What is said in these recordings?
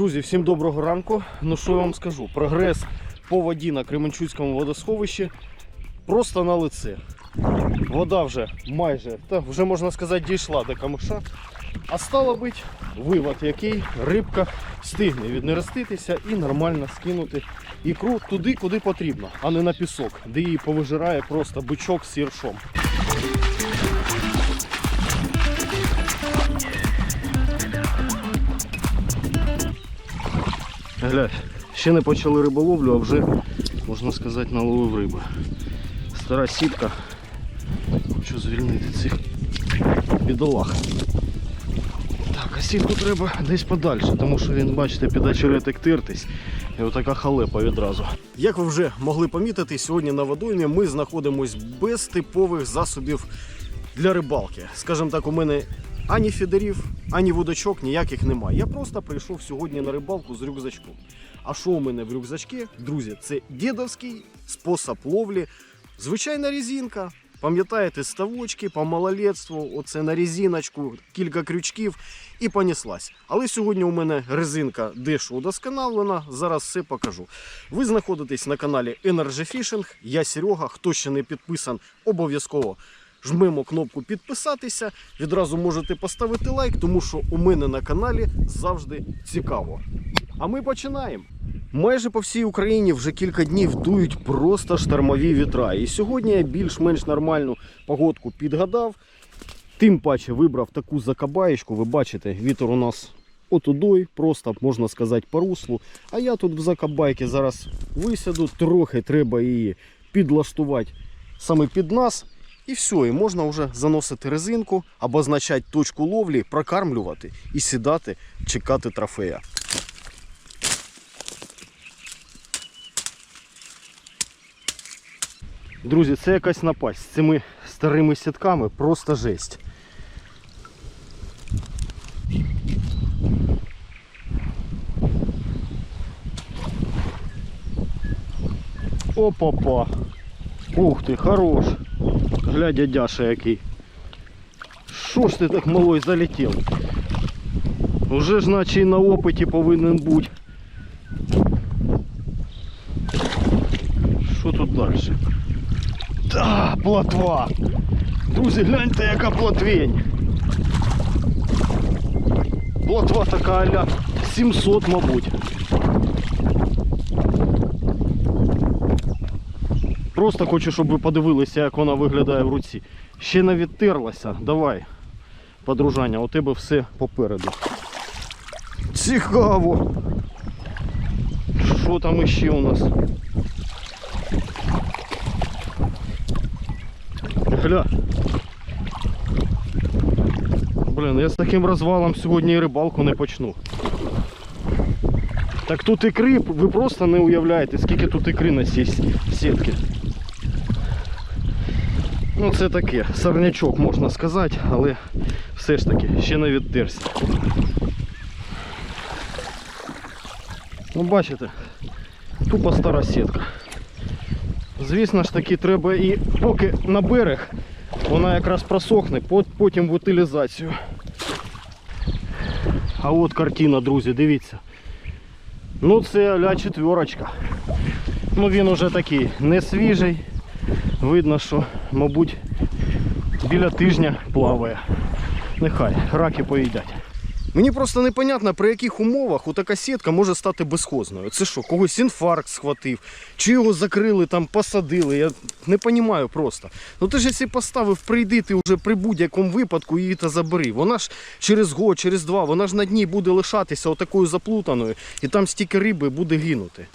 Друзі, всім доброго ранку. Ну що я вам скажу? Прогрес по воді на Кременчуцькому водосховищі просто на лице. Вода вже майже, та вже можна сказати, дійшла до камиша. А стало бить, вивод, який рибка встигне віднереститися і нормально скинути ікру туди, куди потрібно, а не на пісок, де її повижирає просто бичок з сіршом. Глядь, ще не почали риболовлю, а вже, можна сказати, наловив риби. Стара сітка. Хочу звільнити цих бідолах. Так, а сітку треба десь подальше, тому що він, бачите, під очеретик тиртись. І отака халепа відразу. Як ви вже могли помітити, сьогодні на водоймі ми знаходимось без типових засобів для рибалки. Скажімо так, у мене ані фідерів, ані вудочок ніяких немає. Я просто прийшов сьогодні на рибалку з рюкзачком. А що у мене в рюкзачку? Друзі, це дідовський спосіб ловлі. Звичайна резинка. Пам'ятаєте, ставочки по малолетству, оце на резиночку, кілька крючків і поніслась. Але сьогодні у мене резинка дещо удосконалена, зараз все покажу. Ви знаходитесь на каналі Energy Fishing, я Серега, хто ще не підписан, обов'язково жмемо кнопку підписатися. Відразу можете поставити лайк, тому що у мене на каналі завжди цікаво. А ми починаємо. Майже по всій Україні вже кілька днів дують просто штормові вітра. І сьогодні я більш-менш нормальну погодку підгадав. Тим паче вибрав таку закабаєчку. Ви бачите, вітер у нас отудой, просто можна сказати по руслу. А я тут в закабайки зараз висяду, трохи треба її підлаштувати саме під нас. І все, і можна вже заносити резинку, обозначати точку ловлі, прокармлювати і сідати, чекати трофея. Друзі, це якась напасть з цими старими сітками, просто жесть. Опа-па. Ух ти, хорош. Гля, дядяша який. Що ж ти так малой залетів? Уже ж наче і на опиті повинен бути. Що тут далі? Та, плотва. Друзі, гляньте, яка плотвень. Плотва така аля 700, мабуть. Просто хочу, щоб ви подивилися, як вона виглядає в руці. Ще не відтерлася. Давай, подружання, у тебе все попереду. Цікаво. Що там іще у нас? Гля. Блін, я з таким розвалом сьогодні і рибалку не почну. Так тут ікри, ви просто не уявляєте, скільки тут ікри на сітці. Ну це таке, сорнячок можна сказати, але все ж таки ще не відтерся. Ну бачите, тупо стара сітка. Звісно ж таки треба і поки на берег вона якраз просохне, потім в утилізацію. А от картина, друзі, дивіться. Ну це ля четверочка. Ну він уже такий не свіжий. Видно, що, мабуть, біля тижня плаває. Нехай, раки поїдять. Мені просто непонятно, при яких умовах така сітка може стати безхозною. Це що, когось інфаркт схватив, чи його закрили, там посадили. Я не розумію просто. Ну ти ж якщо поставив, прийди ти вже при будь-якому випадку її та забери. Вона ж через год, через два, вона ж на дні буде лишатися отакою заплутаною, і там стільки риби буде гинути.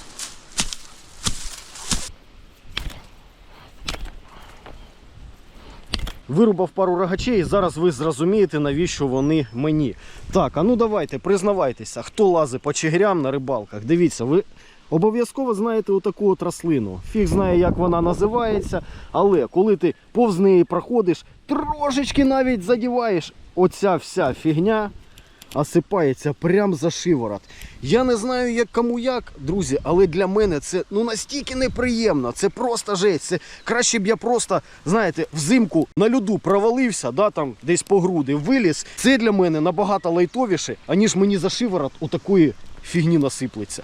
Вирубав пару рогачей, і зараз ви зрозумієте, навіщо вони мені. Так, а ну давайте, признавайтеся, хто лазить по чигирям на рибалках. Дивіться, ви обов'язково знаєте отаку от рослину. Фіг знає, як вона називається, але коли ти повз неї проходиш, трошечки навіть задіваєш, оця вся фігня осипається прям за шиворот. Я не знаю, як кому як, друзі, але для мене це ну настільки неприємно. Це просто жесть. Це краще б я просто, знаєте, взимку на льоду провалився, да, там десь по груди виліз. Це для мене набагато лайтовіше, аніж мені за шиворот у такої фігні насиплеться.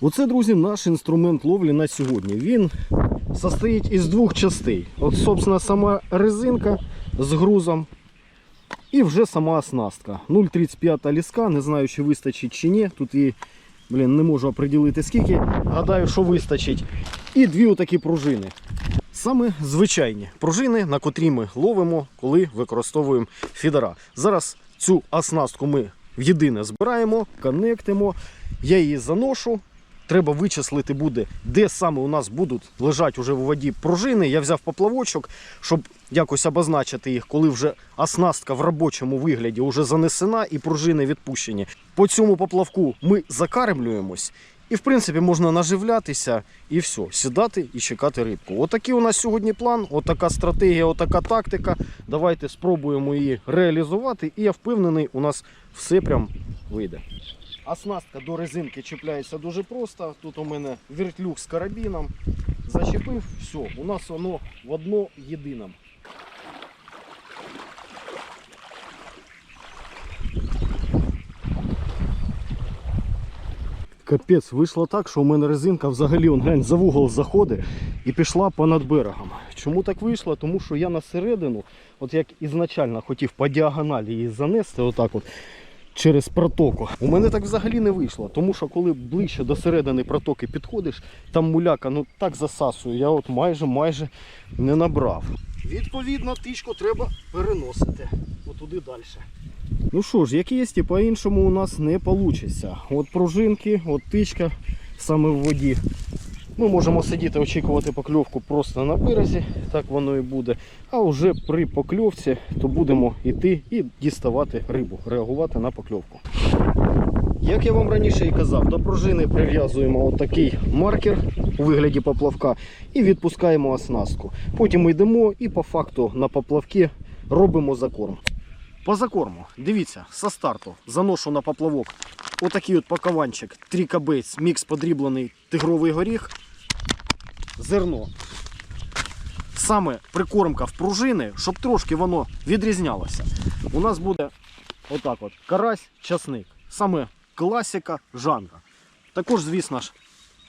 Оце, друзі, наш інструмент ловлі на сьогодні. Він состоїть із двох частей. От, собственно, сама резинка з грузом і вже сама оснастка. 0,35 ліска, не знаю, чи вистачить чи ні. Тут її, блін, не можу оприділити скільки. Гадаю, що вистачить. І дві отакі пружини. Саме звичайні пружини, на котрі ми ловимо, коли використовуємо фідера. Зараз цю оснастку ми в єдине збираємо, коннектимо. Я її заношу. Треба вичислити буде, де саме у нас будуть лежати уже в воді пружини. Я взяв поплавочок, щоб якось обозначити їх, коли вже оснастка в робочому вигляді вже занесена і пружини відпущені. По цьому поплавку ми закармлюємось. І, в принципі, можна наживлятися і все, сідати і чекати рибку. Отакий у нас сьогодні план, отака стратегія, отака тактика. Давайте спробуємо її реалізувати, і я впевнений, у нас все прям вийде. Оснастка до резинки чіпляється дуже просто. Тут у мене вертлюг з карабіном. Зачепив, все, у нас воно в одно єдином. Капець, вийшло так, що у мене резинка взагалі он, глянь, за вугол заходить і пішла понад берегом. Чому так вийшло? Тому що я на середину, от як ізначально хотів по діагоналі її занести, отак от через протоку. У мене так взагалі не вийшло, тому що коли ближче до середини протоки підходиш, там муляка ну так засасує, я от майже майже не набрав. Відповідно, тичку треба переносити отуди далі. Ну що ж, як є, по-іншому у нас не вийде. От пружинки, от тичка саме в воді. Ми можемо сидіти, очікувати покльовку просто на березі, так воно і буде. А вже при покльовці то будемо йти і діставати рибу, реагувати на покльовку. Як я вам раніше і казав, до пружини прив'язуємо отакий маркер у вигляді поплавка і відпускаємо оснастку. Потім йдемо і по факту на поплавки робимо закорм. По закорму, дивіться, со старту заношу на поплавок отакий от пакованчик, трікабейс, мікс подріблений тигровий горіх, зерно. Саме прикормка в пружини, щоб трошки воно відрізнялося. У нас буде отак от карась, часник. Саме класика жанра. Також, звісно ж,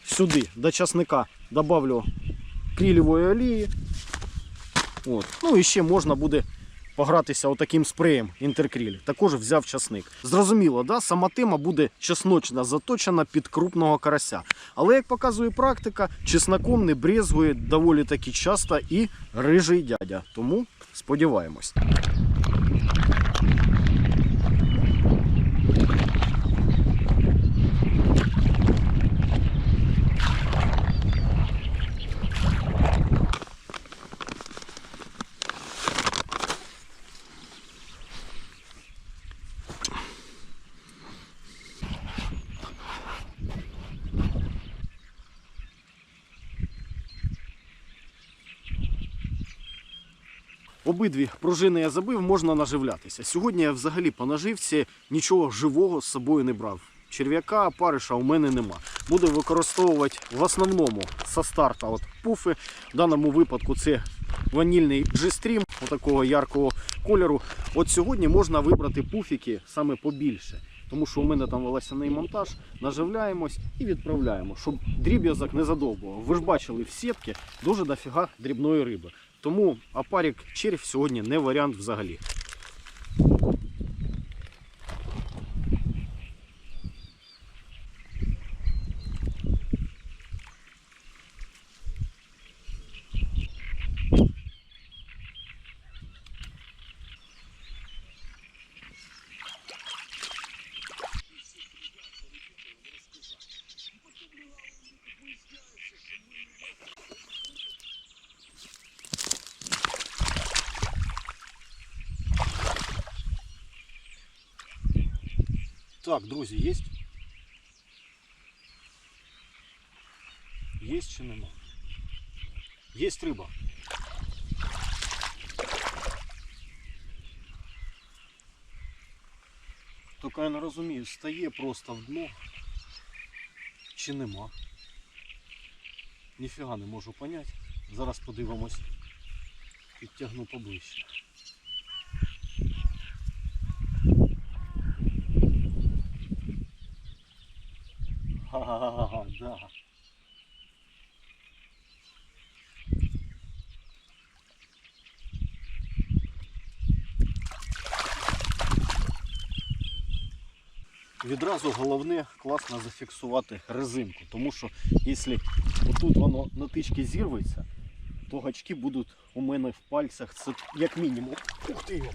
сюди до часника добавлю крілівої олії. От. Ну і ще можна буде погратися отаким спреєм інтеркріль. Також взяв часник. Зрозуміло, да? сама тема буде чесночна, заточена під крупного карася. Але як показує практика, чесноком не брезгує доволі таки часто і рижий дядя. Тому сподіваємось. Обидві пружини я забив, можна наживлятися. Сьогодні я взагалі по наживці нічого живого з собою не брав. Черв'яка, париша у мене нема. Буду використовувати в основному со старта от пуфи. В даному випадку це ванільний G-Stream, отакого яркого кольору. От сьогодні можна вибрати пуфіки саме побільше. Тому що у мене там волосяний монтаж, наживляємось і відправляємо, щоб дріб'язок не задовбував. Ви ж бачили в сітки дуже дофіга дрібної риби. Тому апарік червь сьогодні не варіант взагалі. Так, друзі, є? Є чи нема? Є риба. Тільки я не розумію, стає просто в дно чи нема. Ніфіга не можу поняти. Зараз подивимось. Підтягну поближче. Ага, да. Відразу головне класно зафіксувати резинку, тому що якщо отут воно на тички зірветься, то гачки будуть у мене в пальцях. Це як мінімум. Ух ти! йо.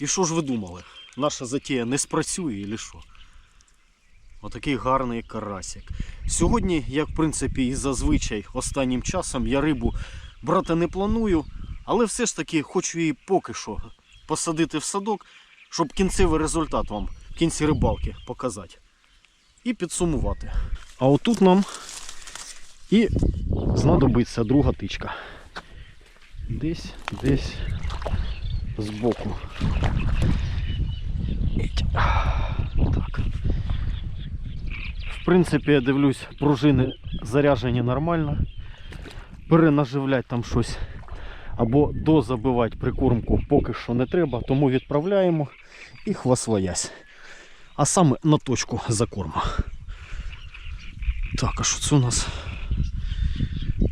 І що ж ви думали? Наша затія не спрацює чи що? Отакий гарний карасик. Сьогодні, як в принципі і зазвичай останнім часом, я рибу брати не планую, але все ж таки хочу її поки що посадити в садок, щоб кінцевий результат вам в кінці рибалки показати. І підсумувати. А отут нам і знадобиться друга тичка. Десь, десь збоку. Так. Принципі, я дивлюсь, пружини заряжені нормально. Перенаживляти там щось або дозабивати прикормку поки що не треба, тому відправляємо і хвасвоясь. А саме на точку закорма. Так, а що це у нас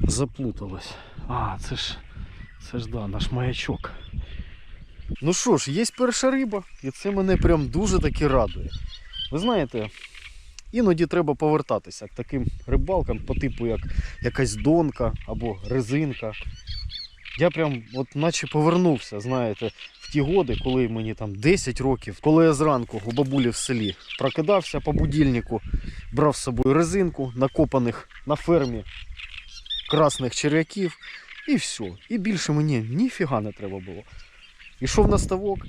заплуталось? А, це ж це ж да, наш маячок. Ну що ж, є перша риба, і це мене прям дуже таки радує. Ви знаєте, іноді треба повертатися к таким рибалкам по типу як якась донка або резинка. Я прям от наче повернувся, знаєте, в ті годи, коли мені там 10 років, коли я зранку у бабулі в селі прокидався по будильнику, брав з собою резинку, накопаних на фермі красних черв'яків, і все. І більше мені ніфіга не треба було. Ішов на ставок,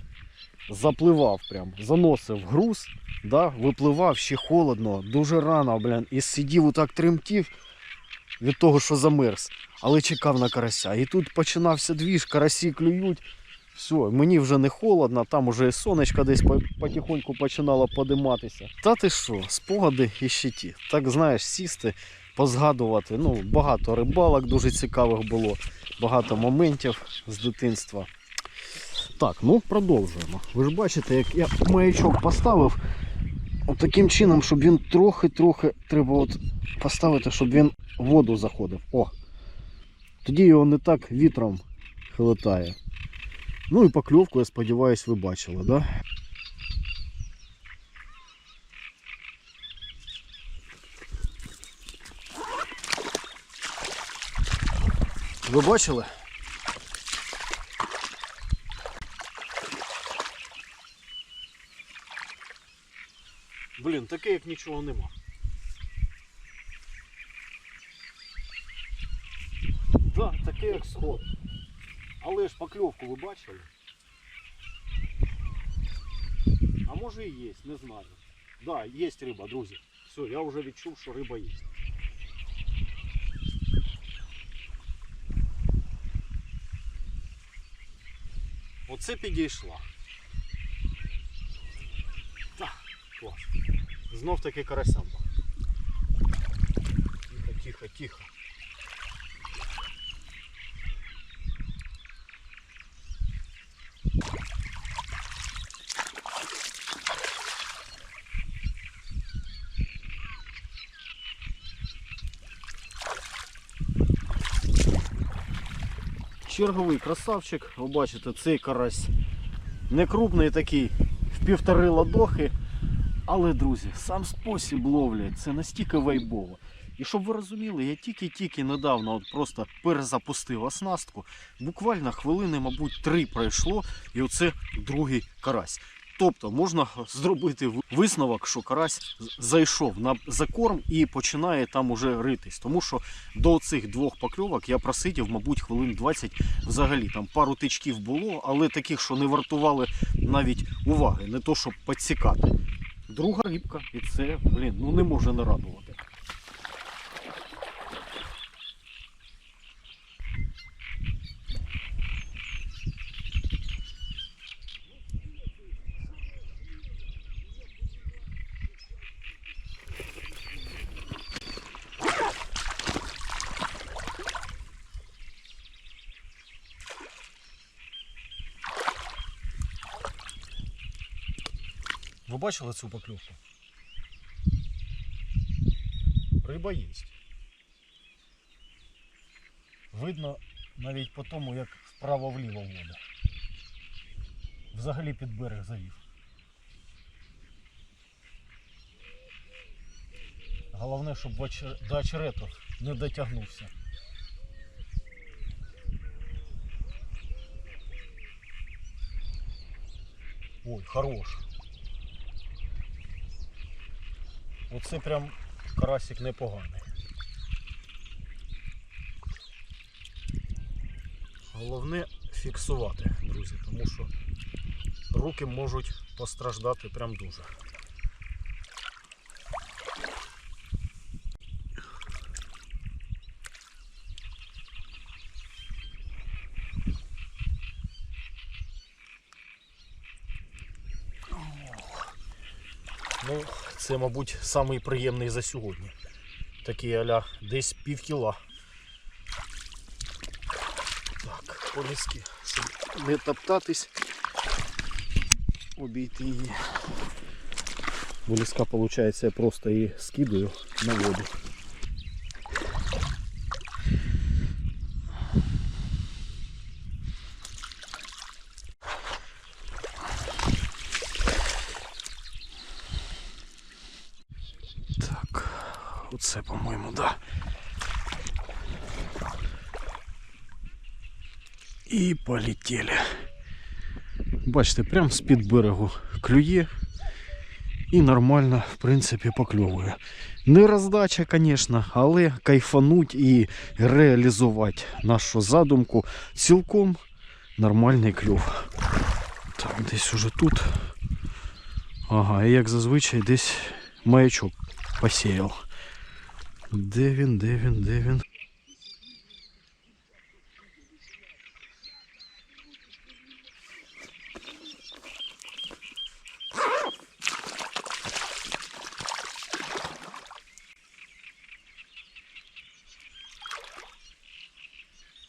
запливав прям, заносив груз, да, випливав ще холодно, дуже рано, блін, і сидів отак тремтів від того, що замерз, але чекав на карася. І тут починався двіж, карасі клюють. Все, мені вже не холодно, там уже і сонечко десь по- потихоньку починало подиматися. Та ти що, спогади і ще ті. Так знаєш, сісти, позгадувати. Ну, багато рибалок дуже цікавих було, багато моментів з дитинства. Так, ну продовжуємо. Ви ж бачите, як я маячок поставив от таким чином, щоб він трохи-трохи треба от поставити, щоб він в воду заходив. О! Тоді його не так вітром хилитає. Ну і покльовку, я сподіваюся, ви бачили, да? Ви бачили? Блін, таке як нічого нема. Да, таке як сход. Але ж покльовку ви бачили? А може і є, не знаю. Да, є риба, друзі. Все, я вже відчув, що риба є. Оце підійшла. Так, клас. Знов таки карасямба. Тихо, тихо, тихо. Черговий красавчик, ви бачите, цей карась не крупний такий, в півтори ладохи. Але, друзі, сам спосіб ловлі це настільки вайбово. І щоб ви розуміли, я тільки-тільки недавно от просто перезапустив оснастку. Буквально хвилини, мабуть, три пройшло, і оце другий карась. Тобто можна зробити висновок, що карась зайшов на закорм і починає там уже ритись. Тому що до цих двох покльовок я просидів, мабуть, хвилин 20 взагалі. Там пару тичків було, але таких, що не вартували навіть уваги, не то щоб підсікати. Друга рибка, і це, блін, ну не може не радувати. Ви бачили цю покльовку? Риба є. Видно навіть по тому, як вправо-вліво вода. Взагалі під берег завів. Головне, щоб до очерету не дотягнувся. Ой, хорош. Оце прям карасик непоганий. Головне фіксувати, друзі, тому що руки можуть постраждати прям дуже. Ну, це, мабуть, самий приємний за сьогодні. Такий аля десь пів кіла. Так, поліски, щоб не топтатись, обійти її. Вилізка, виходить, я просто її скидаю на воду. Так, оце, по-моєму. І полетіли. Бачите, прям з-під берегу клює і нормально, в принципі, покльовує. Не роздача, звісно, але кайфануть і реалізувати нашу задумку цілком нормальний клюв. Так, десь уже тут. Ага, і як зазвичай десь маячок посіяв. Де він, де він, де він?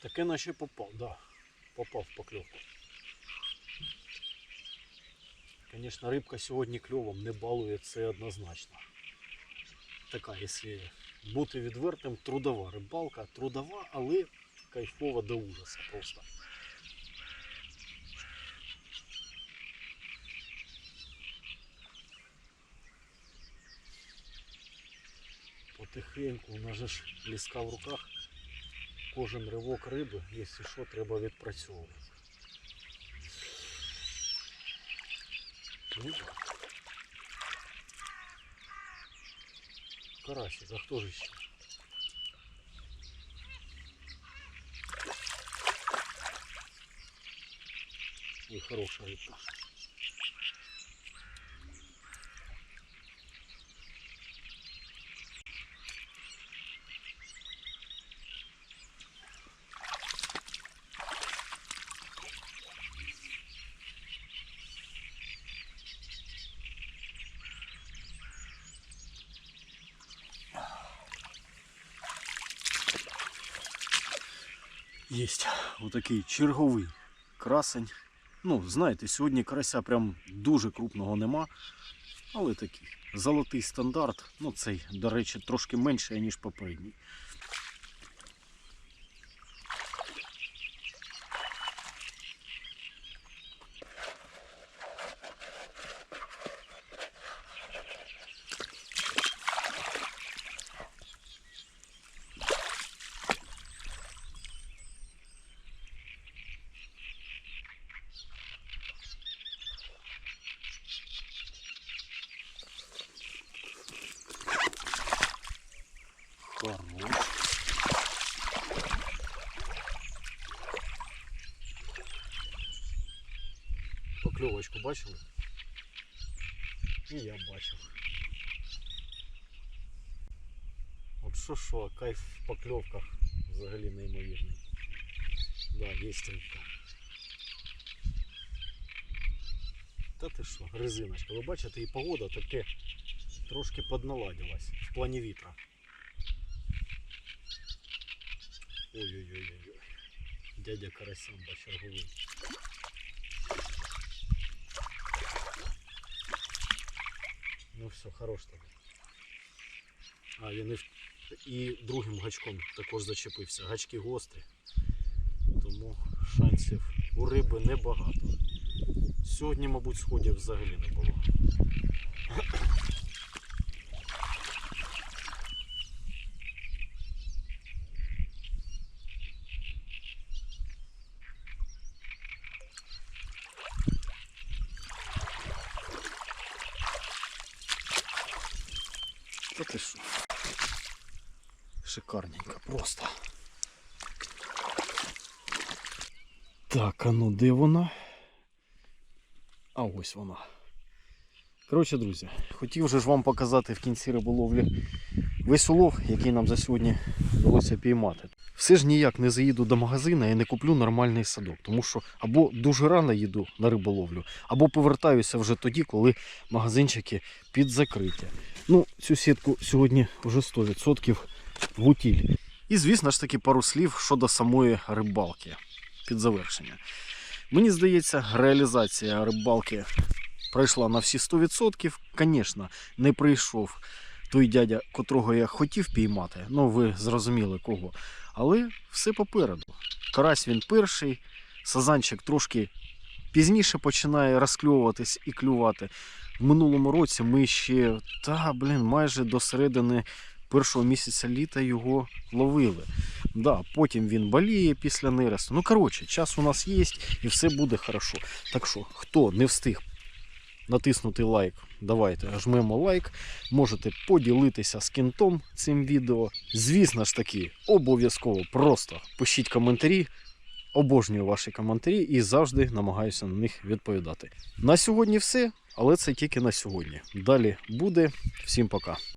Таке наче попав, да. Попав покльовку. Звісно, рибка сьогодні кльовом не балує, це однозначно. Така, якщо бути відвертим, трудова рибалка, трудова, але кайфова до ужаса просто. Потихеньку, у нас же ж ліска в руках. Кожен ривок риби, якщо що, треба відпрацьовувати. Ну, карасик, а хто ж ще? Ой, хорошая рыбка. Єсть отакий черговий красень. Ну, знаєте, сьогодні крася прям дуже крупного нема. Але такий золотий стандарт. Ну, цей, до речі, трошки менший, ніж попередній. Хорош. Покльовочку бачили? І я бачив. От що що, а кайф в покльовках взагалі неймовірний. Да, є рибка. Та ти що, резиночка. Ви бачите, і погода таке трошки подналадилась в плані вітра. Ой-ой-ой-ой. Дядя Карасямба черговий. Ну все, хорош тобі. А, і, і другим гачком також зачепився. Гачки гострі. Тому шансів у риби небагато. Сьогодні, мабуть, сходів взагалі не було. Та ти що? Шикарненько, просто. Так, а ну де вона? А ось вона. Коротше, друзі, хотів же ж вам показати в кінці риболовлі весь улов, який нам за сьогодні вдалося піймати. Все ж ніяк не заїду до магазина і не куплю нормальний садок, тому що або дуже рано їду на риболовлю, або повертаюся вже тоді, коли магазинчики під закриття. Ну, цю сітку сьогодні вже 100% в утіль. І, звісно ж таки, пару слів щодо самої рибалки під завершення. Мені здається, реалізація рибалки пройшла на всі 100%. Звісно, не прийшов той дядя, котрого я хотів піймати. Ну, ви зрозуміли кого. Але все попереду. Карась він перший, сазанчик трошки пізніше починає розкльовуватись і клювати. В минулому році ми ще, та, блін, майже до середини першого місяця літа його ловили. Да, потім він боліє після нересту. Ну, коротше, час у нас є і все буде хорошо. Так що, хто не встиг натиснути лайк, давайте жмемо лайк. Можете поділитися з кінтом цим відео. Звісно ж таки, обов'язково просто пишіть коментарі. Обожнюю ваші коментарі і завжди намагаюся на них відповідати. На сьогодні все, але це тільки на сьогодні. Далі буде. Всім пока.